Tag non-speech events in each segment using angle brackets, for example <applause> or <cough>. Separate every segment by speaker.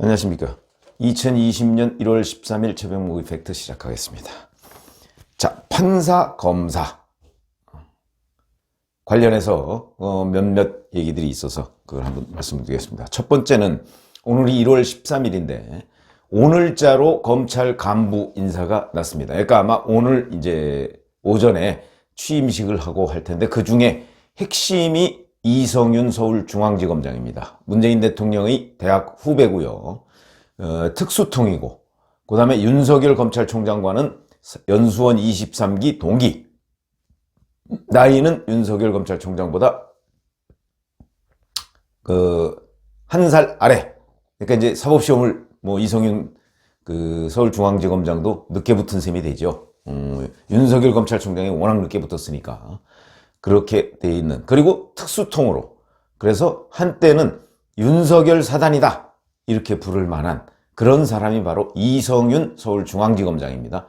Speaker 1: 안녕하십니까. 2020년 1월 13일 새벽 모의 팩트 시작하겠습니다. 자, 판사, 검사. 관련해서 어, 몇몇 얘기들이 있어서 그걸 한번 말씀드리겠습니다. 첫 번째는 오늘이 1월 13일인데 오늘자로 검찰 간부 인사가 났습니다. 그러니까 아마 오늘 이제 오전에 취임식을 하고 할 텐데 그 중에 핵심이 이성윤 서울중앙지검장입니다. 문재인 대통령의 대학 후배고요. 어, 특수통이고 그 다음에 윤석열 검찰총장과는 연수원 23기 동기 나이는 윤석열 검찰총장보다 그 한 살 아래. 그러니까 이제 사법시험을 뭐 이성윤 그 서울중앙지검장도 늦게 붙은 셈이 되죠. 음, 윤석열 검찰총장이 워낙 늦게 붙었으니까 그렇게 돼 있는 그리고 특수통으로 그래서 한때는 윤석열 사단이다 이렇게 부를 만한 그런 사람이 바로 이성윤 서울중앙지검장입니다.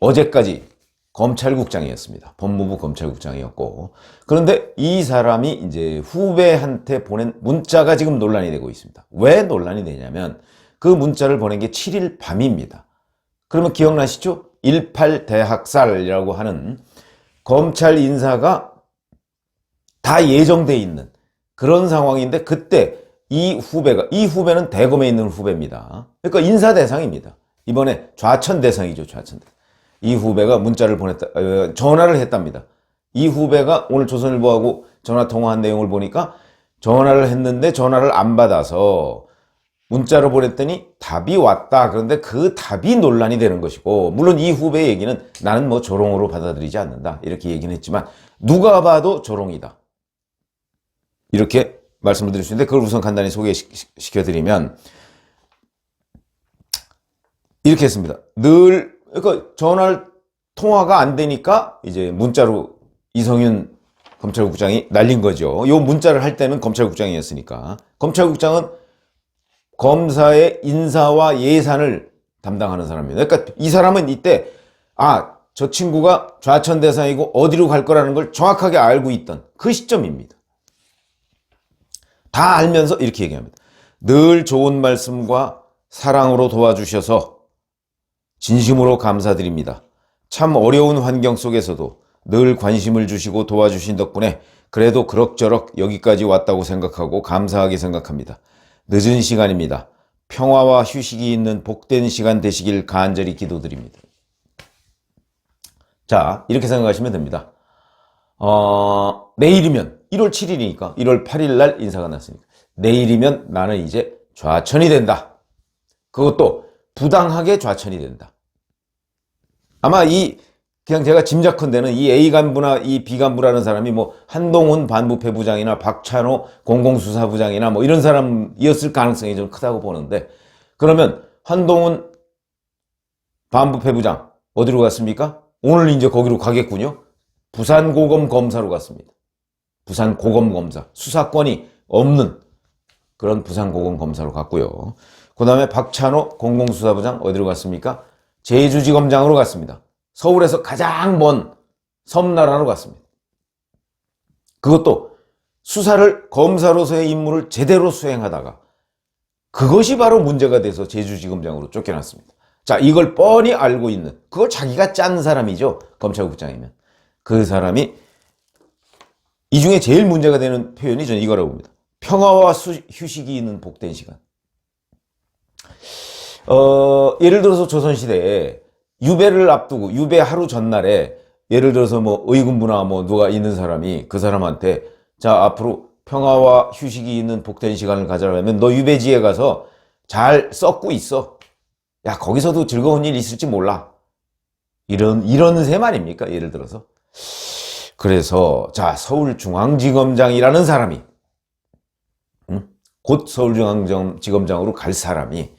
Speaker 1: 어제까지 검찰국장이었습니다. 법무부 검찰국장이었고. 그런데 이 사람이 이제 후배한테 보낸 문자가 지금 논란이 되고 있습니다. 왜 논란이 되냐면 그 문자를 보낸 게 7일 밤입니다. 그러면 기억나시죠? 18 대학살이라고 하는 검찰 인사가 다 예정돼 있는 그런 상황인데 그때 이 후배가 이 후배는 대검에 있는 후배입니다. 그러니까 인사 대상입니다. 이번에 좌천 대상이죠, 좌천 대상. 이 후배가 문자를 보냈다, 어, 전화를 했답니다. 이 후배가 오늘 조선일보하고 전화 통화한 내용을 보니까 전화를 했는데 전화를 안 받아서 문자로 보냈더니 답이 왔다. 그런데 그 답이 논란이 되는 것이고, 물론 이 후배 얘기는 나는 뭐 조롱으로 받아들이지 않는다. 이렇게 얘기는 했지만, 누가 봐도 조롱이다. 이렇게 말씀을 드릴 수 있는데, 그걸 우선 간단히 소개시켜드리면, 이렇게 했습니다. 늘, 그러니까 전화를, 통화가 안 되니까, 이제 문자로 이성윤 검찰국장이 날린 거죠. 요 문자를 할 때는 검찰국장이었으니까. 검찰국장은 검사의 인사와 예산을 담당하는 사람입니다. 그러니까 이 사람은 이때 아, 저 친구가 좌천 대상이고 어디로 갈 거라는 걸 정확하게 알고 있던 그 시점입니다. 다 알면서 이렇게 얘기합니다. 늘 좋은 말씀과 사랑으로 도와주셔서 진심으로 감사드립니다. 참 어려운 환경 속에서도 늘 관심을 주시고 도와주신 덕분에 그래도 그럭저럭 여기까지 왔다고 생각하고 감사하게 생각합니다. 늦은 시간입니다. 평화와 휴식이 있는 복된 시간 되시길 간절히 기도드립니다. 자, 이렇게 생각하시면 됩니다. 어, 내일이면 1월 7일이니까 1월 8일 날 인사가 났으니까 내일이면 나는 이제 좌천이 된다. 그것도 부당하게 좌천이 된다. 아마 이 그냥 제가 짐작컨대는 이 A 간부나 이 B 간부라는 사람이 뭐 한동훈 반부패부장이나 박찬호 공공수사부장이나 뭐 이런 사람이었을 가능성이 좀 크다고 보는데 그러면 한동훈 반부패부장 어디로 갔습니까? 오늘 이제 거기로 가겠군요. 부산고검 검사로 갔습니다. 부산 고검 검사 수사권이 없는 그런 부산 고검 검사로 갔고요. 그 다음에 박찬호 공공수사부장 어디로 갔습니까? 제주지검장으로 갔습니다. 서울에서 가장 먼 섬나라로 갔습니다. 그것도 수사를 검사로서의 임무를 제대로 수행하다가 그것이 바로 문제가 돼서 제주지검장으로 쫓겨났습니다. 자, 이걸 뻔히 알고 있는 그걸 자기가 짠 사람이죠. 검찰국장이면. 그 사람이 이 중에 제일 문제가 되는 표현이 저는 이거라고 봅니다. 평화와 수, 휴식이 있는 복된 시간. 어, 예를 들어서 조선시대에 유배를 앞두고 유배 하루 전날에 예를 들어서 뭐 의군부나 뭐 누가 있는 사람이 그 사람한테 자 앞으로 평화와 휴식이 있는 복된 시간을 가져라면 너 유배지에 가서 잘 썩고 있어. 야 거기서도 즐거운 일 있을지 몰라. 이런 이런 셈 아닙니까? 예를 들어서. 그래서 자 서울중앙지검장이라는 사람이 응? 곧 서울중앙지검장으로 갈 사람이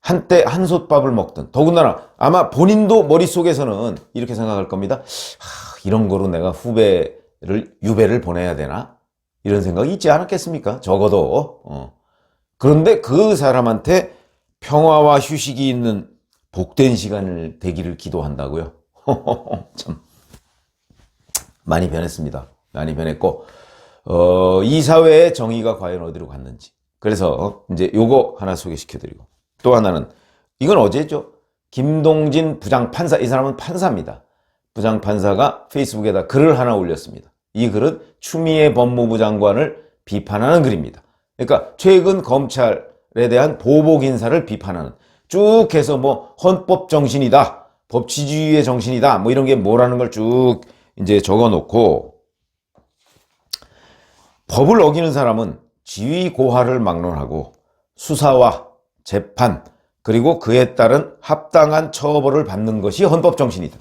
Speaker 1: 한때 한솥밥을 먹던 더군다나 아마 본인도 머릿속에서는 이렇게 생각할 겁니다. 하, 이런 거로 내가 후배를 유배를 보내야 되나? 이런 생각이 있지 않았겠습니까? 적어도 어. 그런데 그 사람한테 평화와 휴식이 있는 복된 시간을 되기를 기도한다고요. <laughs> 참 많이 변했습니다. 많이 변했고 어, 이 사회의 정의가 과연 어디로 갔는지 그래서 이제 요거 하나 소개시켜드리고 또 하나는 이건 어제죠. 김동진 부장판사 이 사람은 판사입니다. 부장판사가 페이스북에다 글을 하나 올렸습니다. 이 글은 추미애 법무부 장관을 비판하는 글입니다. 그러니까 최근 검찰에 대한 보복 인사를 비판하는 쭉 해서 뭐 헌법 정신이다, 법치주의의 정신이다, 뭐 이런 게 뭐라는 걸 쭉 이제 적어 놓고 법을 어기는 사람은 지위 고하를 막론하고 수사와 재판 그리고 그에 따른 합당한 처벌을 받는 것이 헌법 정신이다.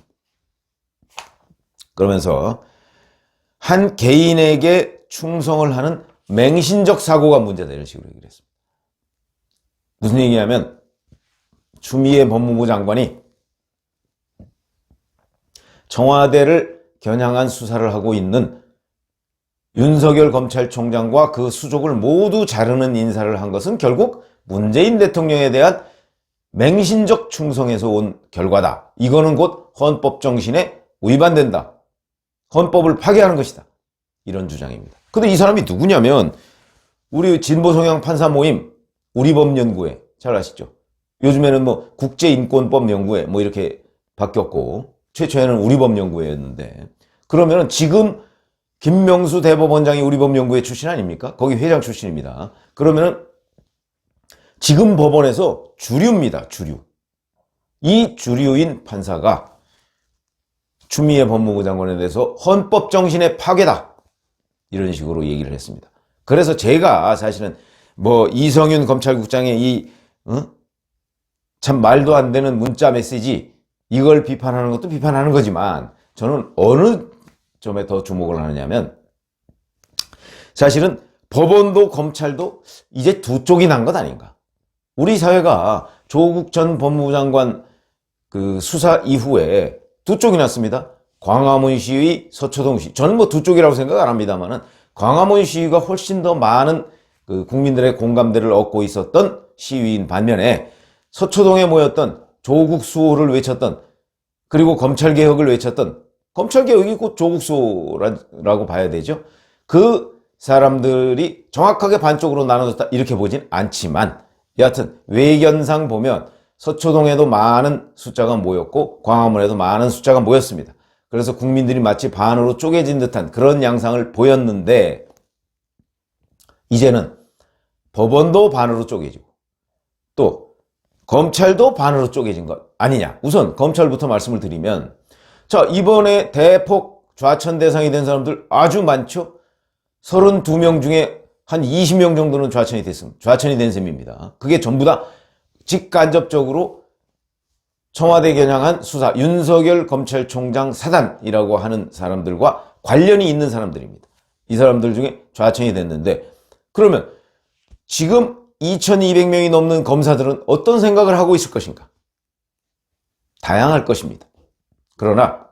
Speaker 1: 그러면서 한 개인에게 충성을 하는 맹신적 사고가 문제다 이런 식으로 얘기를 했습니다. 무슨 얘기냐면 추미애 법무부 장관이 청와대를 겨냥한 수사를 하고 있는 윤석열 검찰총장과 그 수족을 모두 자르는 인사를 한 것은 결국 문재인 대통령에 대한 맹신적 충성에서 온 결과다. 이거는 곧 헌법 정신에 위반된다. 헌법을 파괴하는 것이다. 이런 주장입니다. 근데 이 사람이 누구냐면 우리 진보 성향 판사 모임 우리법 연구회 잘 아시죠? 요즘에는 뭐 국제인권법 연구회 뭐 이렇게 바뀌었고 최초에는 우리법연구회였는데 그러면은 지금 김명수 대법원장이 우리법연구회 출신 아닙니까? 거기 회장 출신입니다. 그러면은 지금 법원에서 주류입니다. 주류. 이 주류인 판사가 추미애 법무부 장관에 대해서 헌법 정신의 파괴다. 이런 식으로 얘기를 했습니다. 그래서 제가 사실은 뭐 이성윤 검찰국장의 이, 어? 참 말도 안 되는 문자 메시지 이걸 비판하는 것도 비판하는 거지만 저는 어느 점에 더 주목을 하느냐면 사실은 법원도 검찰도 이제 두 쪽이 난 것 아닌가. 우리 사회가 조국 전 법무부 장관 그 수사 이후에 두 쪽이 났습니다. 광화문 시위, 서초동 시위. 저는 뭐 두 쪽이라고 생각 안 합니다만은 광화문 시위가 훨씬 더 많은 그 국민들의 공감대를 얻고 있었던 시위인 반면에 서초동에 모였던 조국 수호를 외쳤던 그리고 검찰 개혁을 외쳤던 검찰 개혁이 곧 조국 수호라고 봐야 되죠. 그 사람들이 정확하게 반쪽으로 나눠졌다 이렇게 보진 않지만 여하튼 외견상 보면 서초동에도 많은 숫자가 모였고 광화문에도 많은 숫자가 모였습니다. 그래서 국민들이 마치 반으로 쪼개진 듯한 그런 양상을 보였는데 이제는 법원도 반으로 쪼개지고 또 검찰도 반으로 쪼개진 것 아니냐. 우선 검찰부터 말씀을 드리면 자 이번에 대폭 좌천 대상이 된 사람들 아주 많죠. 32명 중에 한 20명 정도는 좌천이 됐습니다. 좌천이 된 셈입니다. 그게 전부 다 직간접적으로 청와대 겨냥한 수사 윤석열 검찰총장 사단이라고 하는 사람들과 관련이 있는 사람들입니다. 이 사람들 중에 좌천이 됐는데 그러면 지금 2200명이 넘는 검사들은 어떤 생각을 하고 있을 것인가? 다양할 것입니다. 그러나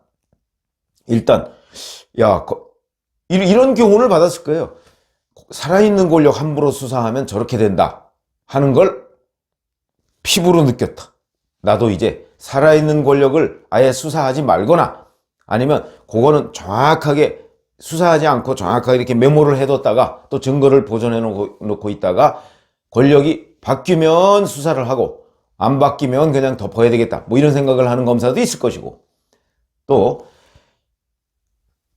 Speaker 1: 일단 야 이런 교훈을 받았을 거예요. 살아있는 권력 함부로 수사하면 저렇게 된다 하는 걸 피부로 느꼈다. 나도 이제 살아있는 권력을 아예 수사하지 말거나 아니면 그거는 정확하게 수사하지 않고 정확하게 이렇게 메모를 해뒀다가 또 증거를 보존해 놓고 있다가 권력이 바뀌면 수사를 하고 안 바뀌면 그냥 덮어야 되겠다. 뭐 이런 생각을 하는 검사도 있을 것이고. 또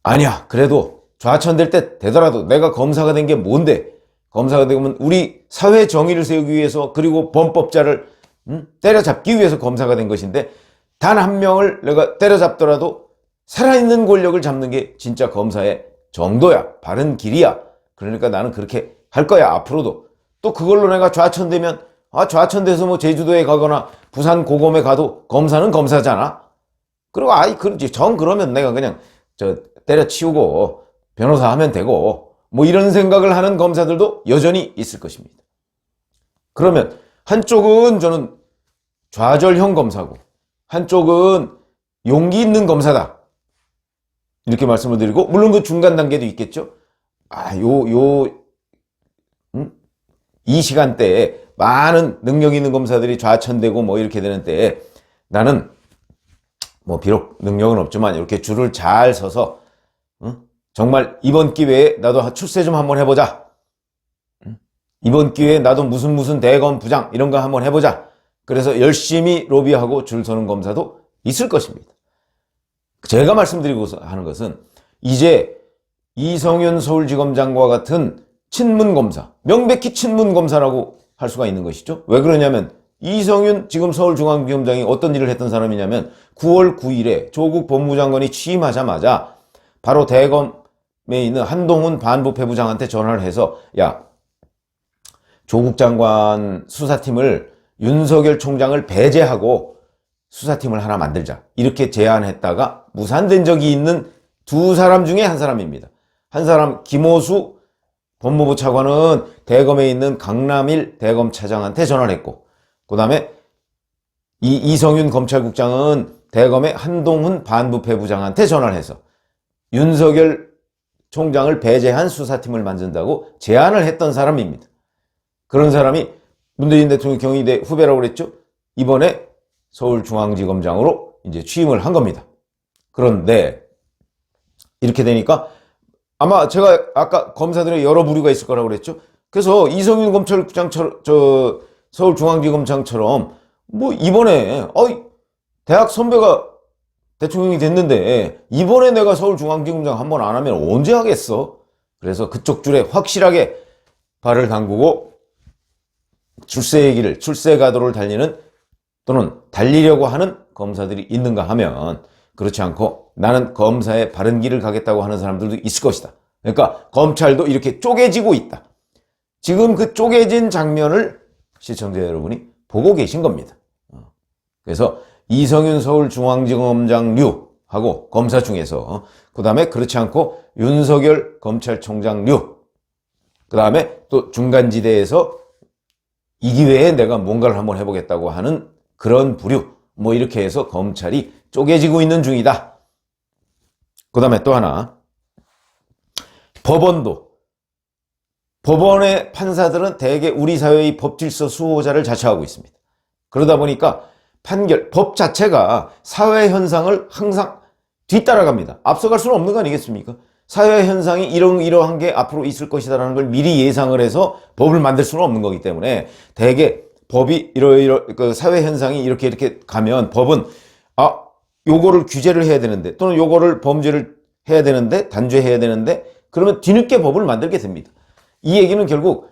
Speaker 1: 아니야. 그래도 좌천될 때 되더라도 내가 검사가 된 게 뭔데? 검사가 되면 우리 사회 정의를 세우기 위해서 그리고 범법자를 음? 때려잡기 위해서 검사가 된 것인데 단 한 명을 내가 때려잡더라도 살아있는 권력을 잡는 게 진짜 검사의 정도야. 바른 길이야. 그러니까 나는 그렇게 할 거야 앞으로도 또 그걸로 내가 좌천되면 아 좌천돼서 뭐 제주도에 가거나 부산 고검에 가도 검사는 검사잖아 그리고 아이 그렇지 정 그러면 내가 그냥 저 때려치우고 변호사 하면 되고 뭐 이런 생각을 하는 검사들도 여전히 있을 것입니다. 그러면 한쪽은 저는 좌절형 검사고 한쪽은 용기 있는 검사다. 이렇게 말씀을 드리고 물론 그 중간 단계도 있겠죠. 아, 요, 요, 음? 이 시간대에 많은 능력 있는 검사들이 좌천되고 뭐 이렇게 되는 때에 나는 뭐 비록 능력은 없지만 이렇게 줄을 잘 서서 정말 이번 기회에 나도 출세 좀 한번 해보자. 이번 기회에 나도 무슨 무슨 대검 부장 이런 거 한번 해보자. 그래서 열심히 로비하고 줄 서는 검사도 있을 것입니다. 제가 말씀드리고 하는 것은 이제 이성윤 서울지검장과 같은 친문검사, 명백히 친문검사라고 할 수가 있는 것이죠. 왜 그러냐면 이성윤 지금 서울중앙지검장이 어떤 일을 했던 사람이냐면 9월 9일에 조국 법무장관이 취임하자마자 바로 대검에 있는 한동훈 반부패부장한테 전화를 해서 야 조국 장관 수사팀을 윤석열 총장을 배제하고 수사팀을 하나 만들자 이렇게 제안했다가 무산된 적이 있는 두 사람 중에 한 사람입니다. 한 사람 김호수 법무부 차관은 대검에 있는 강남일 대검 차장한테 전화를 했고 그 다음에 이 이성윤 검찰국장은 대검의 한동훈 반부패 부장한테 전화를 해서 윤석열 총장을 배제한 수사팀을 만든다고 제안을 했던 사람입니다. 그런 사람이 문재인 대통령 경희대 후배라고 그랬죠? 이번에 서울중앙지검장으로 이제 취임을 한 겁니다. 그런데 이렇게 되니까 아마 제가 아까 검사들의 여러 부류가 있을 거라고 그랬죠. 그래서 이성윤 검찰국장처럼 저 서울중앙지검장처럼 뭐 이번에 어이 대학 선배가 대통령이 됐는데 이번에 내가 서울중앙지검장 한 번 안 하면 언제 하겠어? 그래서 그쪽 줄에 확실하게 발을 담그고 출세의 길을 출세 가도를 달리는 또는 달리려고 하는 검사들이 있는가 하면 그렇지 않고 나는 검사의 바른 길을 가겠다고 하는 사람들도 있을 것이다. 그러니까 검찰도 이렇게 쪼개지고 있다. 지금 그 쪼개진 장면을 시청자 여러분이 보고 계신 겁니다. 어. 그래서 이성윤 서울중앙지검장류하고 검사 중에서 그 다음에 그렇지 않고 윤석열 검찰총장류 그 다음에 또 중간지대에서 이 기회에 내가 뭔가를 한번 해보겠다고 하는 그런 부류 뭐 이렇게 해서 검찰이 쪼개지고 있는 중이다. 그 다음에 또 하나 법원도 법원의 판사들은 대개 우리 사회의 법 질서 수호자를 자처하고 있습니다. 그러다 보니까 판결, 법 자체가 사회 현상을 항상 뒤따라갑니다. 앞서갈 수는 없는 거 아니겠습니까? 사회 현상이 이런 이러한 게 앞으로 있을 것이다라는 걸 미리 예상을 해서 법을 만들 수는 없는 거기 때문에 대개 법이 이러이러 그 사회 현상이 이렇게 이렇게 가면 법은 아 요거를 규제를 해야 되는데 또는 요거를 범죄를 해야 되는데 단죄해야 되는데 그러면 뒤늦게 법을 만들게 됩니다. 이 얘기는 결국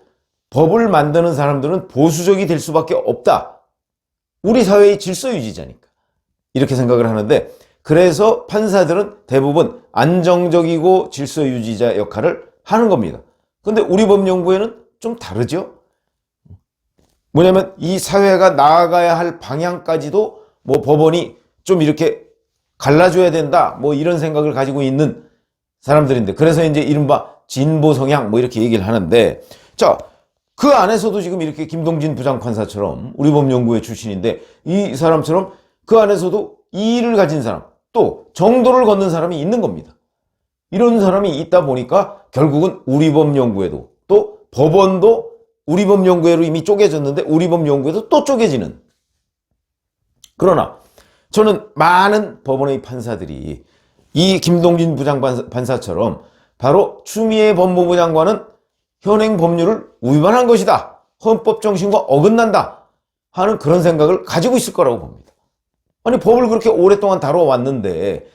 Speaker 1: 법을 만드는 사람들은 보수적이 될 수밖에 없다. 우리 사회의 질서 유지자니까. 이렇게 생각을 하는데 그래서 판사들은 대부분 안정적이고 질서 유지자 역할을 하는 겁니다. 근데 우리 법연구에는 좀 다르죠? 뭐냐면 이 사회가 나아가야 할 방향까지도 뭐 법원이 좀 이렇게 갈라줘야 된다. 뭐 이런 생각을 가지고 있는 사람들인데 그래서 이제 이른바 진보 성향 뭐 이렇게 얘기를 하는데 자, 그 안에서도 지금 이렇게 김동진 부장판사처럼 우리 법연구회 출신인데 이 사람처럼 그 안에서도 이의를 가진 사람 또 정도를 걷는 사람이 있는 겁니다. 이런 사람이 있다 보니까 결국은 우리 법연구회도 또 법원도 우리 법연구회로 이미 쪼개졌는데 우리 법연구회도 또 쪼개지는 그러나 저는 많은 법원의 판사들이 이 김동진 부장판사처럼 바로 추미애 법무부 장관은 현행 법률을 위반한 것이다. 헌법 정신과 어긋난다. 하는 그런 생각을 가지고 있을 거라고 봅니다. 아니 법을 그렇게 오랫동안 다뤄왔는데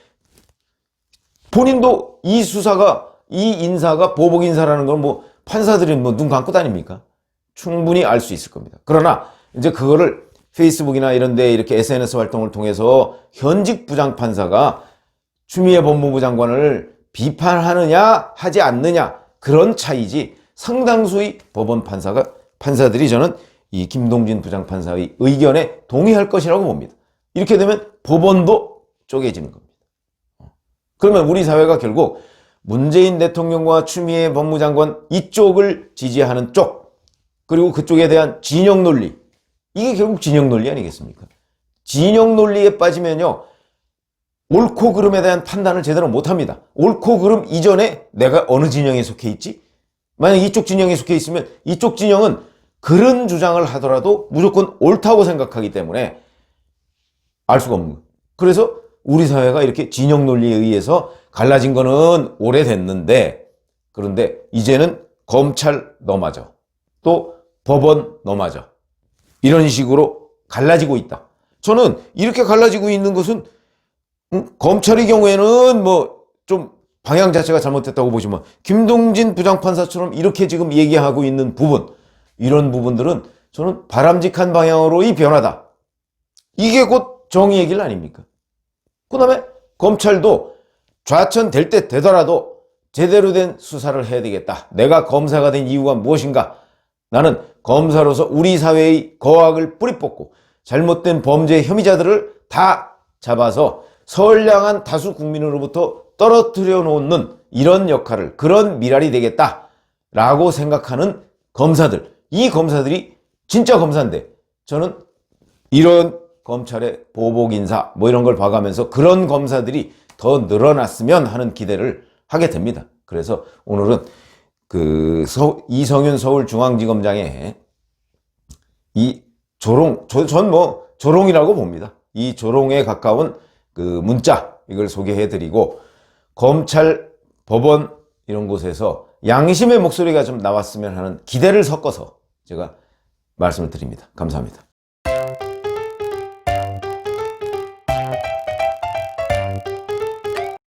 Speaker 1: 본인도 이 수사가 이 인사가 보복 인사라는 걸뭐 판사들이 뭐 눈 감고 다닙니까? 충분히 알 수 있을 겁니다. 그러나 이제 그거를 페이스북이나 이런 데 이렇게 SNS 활동을 통해서 현직 부장판사가 추미애 법무부 장관을 비판하느냐 하지 않느냐 그런 차이지 상당수의 법원 판사가 판사들이 저는 이 김동진 부장판사의 의견에 동의할 것이라고 봅니다. 이렇게 되면 법원도 쪼개지는 겁니다. 그러면 우리 사회가 결국 문재인 대통령과 추미애 법무장관 이쪽을 지지하는 쪽 그리고 그쪽에 대한 진영 논리 이게 결국 진영 논리 아니겠습니까? 진영 논리에 빠지면요 옳고 그름에 대한 판단을 제대로 못합니다. 옳고 그름 이전에 내가 어느 진영에 속해 있지? 만약 이쪽 진영에 속해 있으면 이쪽 진영은 그런 주장을 하더라도 무조건 옳다고 생각하기 때문에 알 수가 없는 거예요. 그래서 우리 사회가 이렇게 진영 논리에 의해서 갈라진 거는 오래됐는데 그런데 이제는 검찰 너 맞아. 또 법원 너 맞아. 이런 식으로 갈라지고 있다. 저는 이렇게 갈라지고 있는 것은 음, 검찰의 경우에는 뭐 좀 방향 자체가 잘못됐다고 보지만 김동진 부장판사처럼 이렇게 지금 얘기하고 있는 부분 이런 부분들은 저는 바람직한 방향으로의 변화다. 이게 곧 정의의 길 아닙니까? 그 다음에 검찰도 좌천될 때 되더라도 제대로 된 수사를 해야 되겠다. 내가 검사가 된 이유가 무엇인가? 나는 검사로서 우리 사회의 거악을 뿌리 뽑고 잘못된 범죄 혐의자들을 다 잡아서 선량한 다수 국민으로부터 떨어뜨려 놓는 이런 역할을 그런 미랄이 되겠다라고 생각하는 검사들 이 검사들이 진짜 검사인데 저는 이런 검찰의 보복 인사 뭐 이런 걸 봐가면서 그런 검사들이 더 늘어났으면 하는 기대를 하게 됩니다. 그래서 오늘은 그 서- 이성윤 서울중앙지검장의 이 조롱, 전 뭐 조롱이라고 봅니다. 이 조롱에 가까운 그 문자 이걸 소개해드리고 검찰, 법원 이런 곳에서 양심의 목소리가 좀 나왔으면 하는 기대를 섞어서 제가 말씀을 드립니다. 감사합니다.